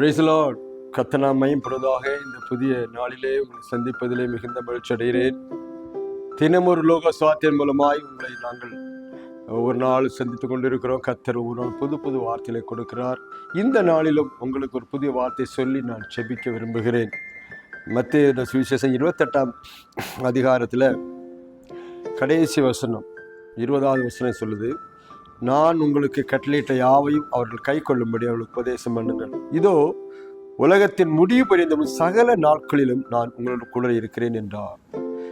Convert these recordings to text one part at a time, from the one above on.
பிரைஸ்லாட் கத்தனாமையும் பொழுதாக இந்த புதிய நாளிலே உங்களை சந்திப்பதிலே மிகுந்த மகிழ்ச்சி அடைகிறேன். தினமொரு லோக சுவாத்தியம் மூலமாய் உங்களை நாங்கள் ஒவ்வொரு நாள் சந்தித்துக் கொண்டிருக்கிறோம். கத்தர் ஒரு நாள் புது புது வார்த்தைகளை கொடுக்கிறார். இந்த நாளிலும் உங்களுக்கு ஒரு புதிய வார்த்தை சொல்லி நான் செபிக்க விரும்புகிறேன். மத்திய சுவிசேஷம் இருபத்தெட்டாம் அதிகாரத்தில் கடைசி வசனம் இருபதாவது வசனம் சொல்லுது. நான் உங்களுக்கு கட்டளையிட்ட யாவையும் அவர்கள் கை கொள்ளும்படி அவர்களுக்கு உபதேசம் பண்ணுங்கள். இதோ உலகத்தின் முடிவு பரியந்தமும் சகல நாட்களிலும் நான் உங்களோட கூட இருக்கிறேன் என்றார்.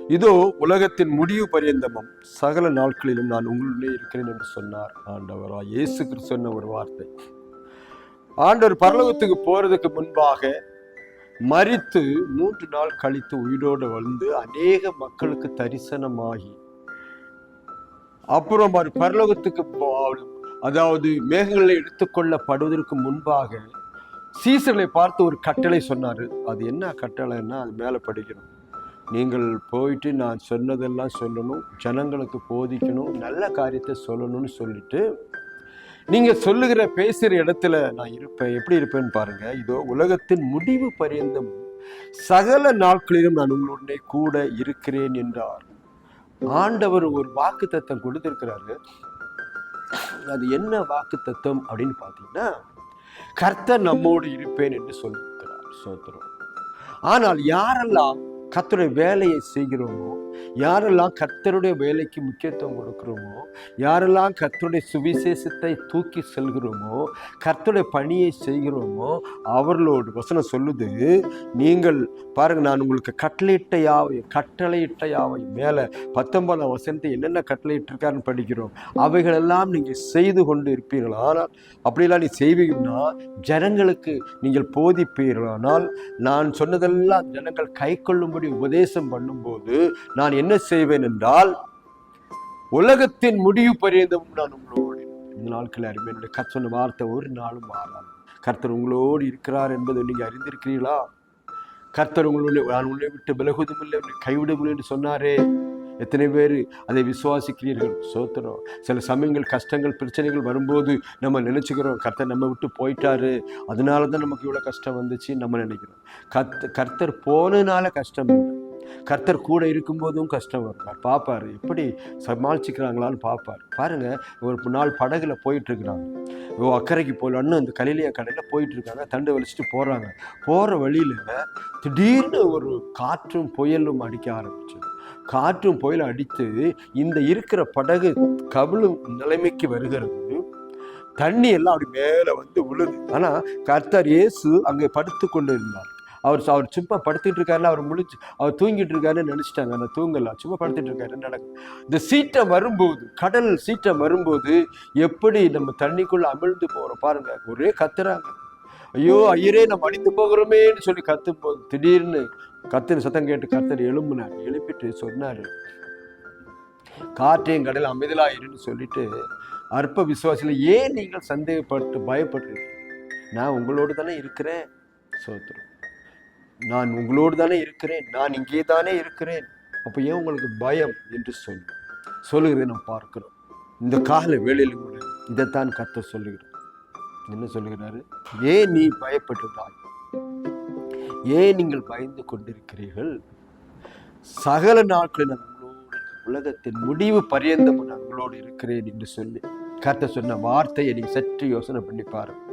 இதோ உலகத்தின் முடிவு பரியந்தமும் சகல நாட்களிலும் நான் உங்களுடைய இருக்கிறேன் என்று சொன்னார் ஆண்டவரா இயேசு சொன்ன ஒரு வார்த்தை. ஆண்டவர் பரலோகத்துக்கு போறதுக்கு முன்பாக மறித்து மூன்று நாள் கழித்து உயிரோடு வந்து அநேக மக்களுக்கு தரிசனமாகி அப்புறம் அவர் பரலோகத்துக்கு போ- அதாவது மேகங்களை எடுத்துக்கொள்ளப்படுவதற்கு முன்பாக சீசர்களை பார்த்து ஒரு கட்டளை சொன்னார். அது என்ன கட்டளைன்னா அது மேலே படிக்கணும். நீங்கள் போயிட்டு நான் சொன்னதெல்லாம் சொல்லணும் ஜனங்களுக்கு போதிக்கணும் நல்ல காரியத்தை சொல்லணும்னு சொல்லிட்டு நீங்கள் சொல்லுகிற பேசுகிற இடத்துல நான் இருப்பேன். எப்படி இருப்பேன்னு பாருங்கள் இதோ உலகத்தின் முடிவு பரியந்தம். சகல நாட்களிலும் நான் உங்களுடனே கூட இருக்கிறேன் என்றார். ஆண்டவர் ஒரு வாக்கு தத்தம் கொடுத்திருக்கிறாரு. அது என்ன வாக்கு தத்துவம் அப்படின்னு பார்த்தீங்கன்னா கர்த்தர் நம்மோடு இருப்பேன் என்று சொல்லுகிறார் சோத்திரம். ஆனால் யாரெல்லாம் கர்த்தருடைய வேலையை செய்கிறோமோ யாரெல்லாம் கர்த்தருடைய வேலைக்கு முக்கியத்துவம் கொடுக்கிறோமோ யாரெல்லாம் கர்த்தருடைய சுவிசேஷத்தை தூக்கி செல்கிறோமோ கர்த்தருடைய பணியை செய்கிறோமோ அவர்களோடு வசனம் சொல்லுது நீங்கள் பாருங்கள் நான் உங்களுக்கு கட்டளையிட்ட யாவையும் கட்டளையிட்ட யாவையும் மேலே பத்தொன்பதாம் வசனத்தை என்னென்ன கட்டளையிட்டிருக்காருன்னு படிக்கிறோம். அவைகளெல்லாம் நீங்கள் செய்து கொண்டு இருப்பீர்கள் ஆனால் அப்படிலாம் நீ செய்வீங்கன்னா ஜனங்களுக்கு நீங்கள் போதிப்பீர்களானால் நான் சொன்னதெல்லாம் ஜனங்கள் கை கொள்ளும்படி உபதேசம் பண்ணும்போது நான் நான் என்ன செய்வேன் என்றால் உலகத்தின் முடிவு பரியந்தமும் நான் உங்களோடு இந்த நாட்கள் அறிவு என்னுடைய சொன்ன வார்த்தை ஒரு நாளும் மாறாது. கர்த்தர் உங்களோடு இருக்கிறார் என்பதை நீங்க அறிந்திருக்கிறீர்களா? கர்த்தர் உங்களுடைய நான் உன்னை விட்டு விலகுவதும் இல்லை உன்னை கைவிடும் என்று சொன்னாரே. எத்தனை பேர் அதை விசுவாசிக்கிறீர்கள்? சோத்திரம். சில சமயங்கள் கஷ்டங்கள் பிரச்சனைகள் வரும்போது நம்ம நினச்சிக்கிறோம் கர்த்தர் நம்ம விட்டு போயிட்டாரு. அதனால தான் நமக்கு இவ்வளோ கஷ்டம் வந்துச்சு நம்ம நினைக்கிறோம். கர்த்த கர்த்தர் போனதுனால கஷ்டம் இல்லை. கர்த்தர் கூட இருக்கும்போதும் கஷ்டம் வருவார் பார்ப்பார். எப்படி சமாளிச்சுக்கிறாங்களான்னு பார்ப்பார். பாருங்க ஒரு நாள் படகுல போயிட்டுருக்குறாங்க. ஓ அக்கறைக்கு போகலான்னு அந்த கலிலியா கடையில் போயிட்டு இருக்காங்க தண்டு வலிச்சுட்டு போகிறாங்க போகிற வழியில் திடீர்னு ஒரு காற்றும் புயலும் அடிக்க ஆரம்பிச்சது. காற்றும் புயலும் அடித்து இந்த இருக்கிற படகு கவிழும் நிலைமைக்கு வருகிறது. தண்ணி எல்லாம் அப்படி மேலே வந்து விழுது ஆனால் கர்த்தர் இயேசு அங்கே படுத்து கொண்டு இருந்தார். அவர் அவர் சும்மா படுத்துட்டு இருக்காருல அவர் முழிச்சு அவர் தூங்கிட்டு இருக்காருன்னு நினைச்சிட்டாங்க அந்த தூங்கலாம் சும்மா படுத்துட்டு இருக்காரு நடக்கும் இந்த சீற்றம் வரும்போது கடல் சீற்றம் வரும்போது எப்படி நம்ம தண்ணிக்குள்ள அமிழ்ந்து போறோம்? பாருங்க ஒரே கத்துறாங்க. ஐயோ ஐயரே நம்ம அடித்து போகிறோமேன்னு சொல்லி கத்தும் போது திடீர்னு கத்துன்னு சத்தம் கேட்டு கத்தர் எழும்புனார். எழுப்பிட்டு சொன்னாரு காற்றையும் கடல் அமைதலாயிருன்னு சொல்லிட்டு அற்ப விசுவாசில ஏன் நீங்கள் சந்தேகப்பட்டு பயப்படுறீங்க நான் உங்களோடு தானே இருக்கிறேன். சோத்திரம். நான் உங்களோடு தானே இருக்கிறேன் நான் இங்கே தானே இருக்கிறேன். அப்போ ஏன் உங்களுக்கு பயம் என்று சொல்லு சொல்லுகிறதை நாம் பார்க்கிறோம். இந்த கால வேளையில் கூட இதைத்தான் கத்த சொல்லுகிறார். என்ன சொல்லுகிறாரு? ஏன் நீ பயப்பட்டுதாய் ஏன் நீங்கள் பயந்து கொண்டிருக்கிறீர்கள்? சகல நாட்களில் நான் உங்களோடு உலகத்தின் முடிவு பரியந்தம் நான் உங்களோடு இருக்கிறேன் என்று சொல்லி கத்த சொன்ன வார்த்தையை நீங்கள் சற்று யோசனை பண்ணி பாருங்க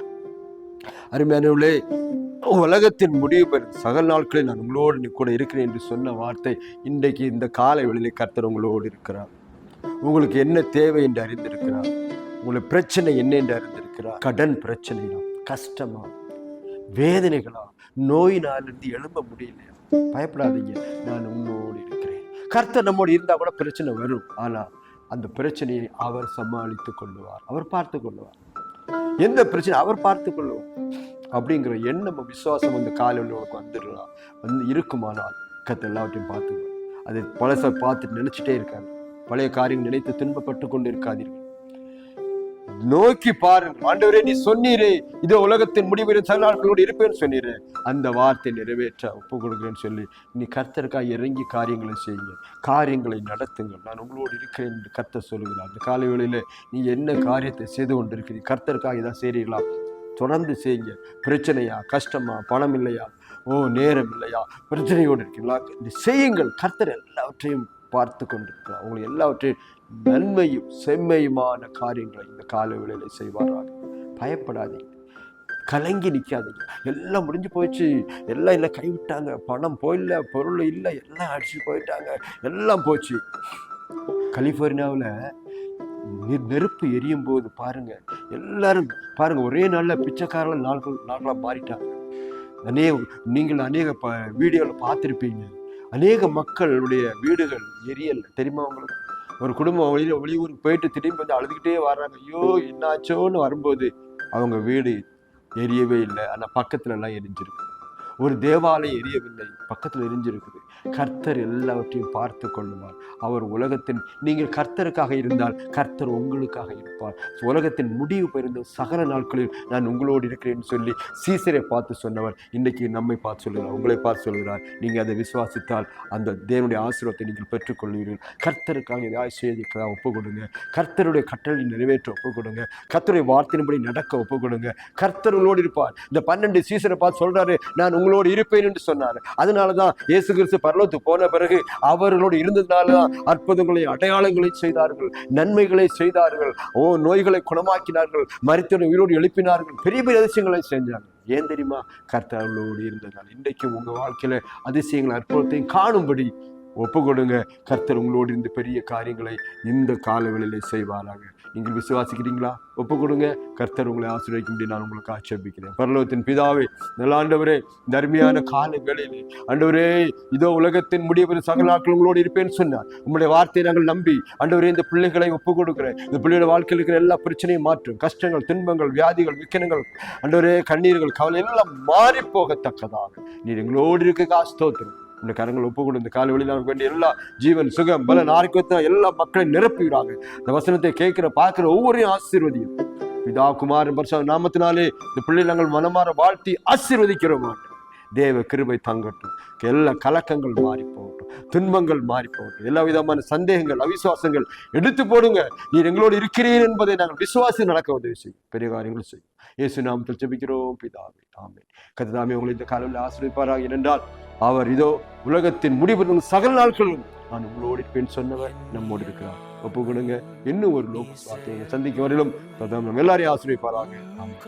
அருமையானவளே உலகத்தின் முடிவு பெறும் சகல் நாட்களில் நான் உங்களோடு நீ கூட இருக்கிறேன் என்று சொன்ன வார்த்தை இன்றைக்கு இந்த காலை வெளியில் கர்த்தர் உங்களோடு இருக்கிறார். உங்களுக்கு என்ன தேவை என்று அறிந்திருக்கிறார். உங்களுக்கு பிரச்சனை என்ன என்று அறிந்திருக்கிறார். கடன் பிரச்சனையா கஷ்டமா வேதனைகளா நோயினாலிருந்து எழும்ப முடியலையா? பயப்படாதீங்க. நான் உங்களோடு இருக்கிறேன். கர்த்தர் நம்மோடு இருந்தால் கூட பிரச்சனை வரும். ஆனால் அந்த பிரச்சனையை அவர் சமாளித்துக் கொள்ளுவார். அவர் பார்த்து கொள்ளுவார். எந்த பிரச்சனை? அவர் பார்த்து கொள்ளுவார் அப்படிங்கிற எண்ணம் விசுவாசம் வந்து காலையில் உனக்கு வந்துடலாம். வந்து இருக்குமானால் கத்தை எல்லாவற்றையும் பார்த்துக்கணும் அதை பழசை பார்த்துட்டு நினைச்சிட்டே இருக்காது பழைய காரியம் நினைத்து துன்பப்பட்டு கொண்டு இருக்காதீர்கள் நோக்கி பாருங்கள் ஆண்டவரே நீ சொன்னீரே. இதோ உலகத்தின் முடிவு சில நாட்களோடு இருப்பேன்னு சொன்னீரே. அந்த வார்த்தை நிறைவேற்ற ஒப்பு கொடுக்குறேன்னு சொல்லி நீ கர்த்தருக்காக இறங்கி காரியங்களை செய்யுங்க. காரியங்களை நடத்துங்கள். நான் உங்களோடு இருக்கிறேன் என்று கர்த்தர் சொல்லுகிறார். அந்த காலை வேளையில் நீ என்ன காரியத்தை செய்து கொண்டிருக்கிறீ கர்த்தருக்காக இதான் செய்கிறீங்களா தொடர்ந்து செய்யுங்க. பிரச்சனையா? கஷ்டமா? பணம் இல்லையா? ஓ நேரம் இல்லையா? பிரச்சனையோடு இருக்கீங்களா? இந்த செய்யுங்கள். கர்த்தர் எல்லாவற்றையும் பார்த்து கொண்டிருக்கிறார் உங்களுக்கு எல்லாவற்றையும் நன்மையும் செம்மையுமான காரியங்களை இந்த கால வேளையில் செய்வாராக. பயப்படாதீங்க. கலங்கி நிற்காதீங்க எல்லாம் முடிஞ்சு போயிடுச்சு எல்லாம் இல்லை கைவிட்டாங்க. பணம் போயில்ல பொருள் இல்லை எல்லாம் அடிச்சு போயிட்டாங்க. எல்லாம் போச்சு. கலிஃபோர்னியாவில் நெருப்பு எரியும் போது பாருங்க. எல்லாரும் பாருங்க ஒரே நாளில் பிச்சைக்காரர்கள் நாட்கள் நாட்களாக மாறிட்டாங்க. அநேக நீங்கள் அநேக ப வீடியோவில் பார்த்துருப்பீங்க. அநேக மக்களுடைய வீடுகள் எரியல் தெரியுமா அவங்களுக்கு ஒரு குடும்பம் வெளி வெளியூருக்கு போயிட்டு திரும்பி வந்து அழுதுகிட்டே வர்றாங்க. ஐயோ என்னாச்சோன்னு வரும்போது அவங்க வீடு எரியவே இல்லை. ஆனால் பக்கத்துலலாம் எரிஞ்சிருக்கு. ஒரு தேவாலயம் எரியவில்லை. பக்கத்தில் எரிஞ்சிருக்குது. கர்த்தர் எல்லாவற்றையும் பார்த்து கொள்ளுவார். அவர் உலகத்தின் நீங்கள் கர்த்தருக்காக இருந்தால் கர்த்தர் உங்களுக்காக இருப்பார். உலகத்தின் முடிவு பெறுந்த சகல நாட்களில் நான் உங்களோடு இருக்கிறேன்னு சொல்லி சீசரை பார்த்து சொன்னவர் இன்னைக்கு நம்மை பார்த்து சொல்கிறார் உங்களை பார்த்து சொல்கிறார் நீங்கள் அதை விசுவாசித்தால் அந்த தேவனுடைய ஆசீர்வாதத்தை நீங்கள் பெற்றுக்கொள்வீர்கள் கர்த்தருக்காக ஏதாவது செய்திருக்கிறதா ஒப்புக் கொடுங்க. கர்த்தருடைய கட்டளை நிறைவேற்ற ஒப்புக் கொடுங்க. கர்த்தருடைய வார்த்தையின்படி நடக்க ஒப்புக் கொடுங்க. கர்த்தர் உங்களோடு இருப்பார். இந்த பன்னெண்டு சீசரை பார்த்து சொல்கிறாரு நான் உங்களோடு இருப்பேன் என்று சொன்னார். அதனால தான் இயேசு கிறிஸ்து பரலோத்து போன பிறகு அவர்களோடு இருந்ததுனால தான் அற்புதங்களை அடையாளங்களை செய்தார்கள் நன்மைகளை செய்தார்கள் ஓ நோய்களை குணமாக்கினார்கள் மருத்துவ உயிரோடு எழுப்பினார்கள் பெரிய பெரிய அதிசயங்களை செஞ்சார்கள். ஏன் தெரியுமா? கர்த்தர்களோடு இருந்ததால். இன்றைக்கும் உங்க வாழ்க்கையில அதிசயங்களை அற்புதத்தையும் காணும்படி ஒப்பு கொடுங்க கர்த்தர் உங்களோடு இருந்து பெரிய காரியங்களை இந்த காலவெளியிலே செய்வாராக. நீங்கள் விசுவாசிக்கிறீங்களா ஒப்பு கொடுங்க கர்த்தர் உங்களை ஆசீர்வதிக்கும்படி நான் உங்களுக்கு ஆட்சேபிக்கிறேன். பரலோகத்தின் பிதாவே நல்ல ஆண்டவரே தர்மியான கால வேளையிலே ஆண்டவரே இதோ உலகத்தின் முடிவு சகலாக்கள் உங்களோடு இருப்பேன்னு சொன்னார். உங்களுடைய வார்த்தையை நாங்கள் நம்பி ஆண்டவரே இந்த பிள்ளைகளை ஒப்பு கொடுக்கிறேன் இந்த பிள்ளையோட வாழ்க்கையில் இருக்கிற எல்லா பிரச்சனையும் மாற்றும். கஷ்டங்கள் துன்பங்கள் வியாதிகள் விக்கனங்கள் ஆண்டவரே கண்ணீர்கள் கவலை எல்லாம் மாறி போகத்தக்கதாக நீர் எங்களோடு இருக்க ஸ்தோத்திரம். இந்த கரங்கள் ஒப்பு கொண்டு இந்த கால வழியில் நமக்கு வேண்டிய எல்லா ஜீவன் சுகம் பலன் ஆரோக்கியத்தை எல்லா மக்களையும் நிரப்புகிறாங்க இந்த வசனத்தை கேட்கிற பார்க்கிற ஒவ்வொரையும் ஆசீர்வதியும். பிதா குமாரன் பரிசு நாமத்தினாலே இந்த பிள்ளை நாங்கள் மனமாற வாழ்த்தி ஆசீர்வதிக்கிறோம். தேவ கிருபை தங்கட்டும். எல்லா கலக்கங்கள் மாறி துன்பங்கள் மாறி போகட்டும் எல்லா விதமான சந்தேகங்கள் அவிசுவாசங்கள் எடுத்து போடுங்க. நீர் எங்களோடு இருக்கிறீர் என்பதை நாங்கள் விசுவாசி நடக்க உதவி செய்யும். பெரிய காரியங்களும் செய்யும். இயேசு நாமத்தில் ஜெபிக்கிறோம் பிதாவே ஆமே கத்ததாமே உங்களை இந்த காலையில் ஆசிரியப்பாராக என்றால் அவர் இதோ உலகத்தின் முடிவு சகல நாட்களும் நான் உங்களோடு இருப்பேன் சொன்னவர் நம்மோடு இருக்கிறார். ஒப்பு கொடுங்க இன்னும் ஒரு லோக சந்திக்கும் வரையிலும் கர்த்தர் எல்லாரையும் ஆசிரியப்பாராக ஆமென்.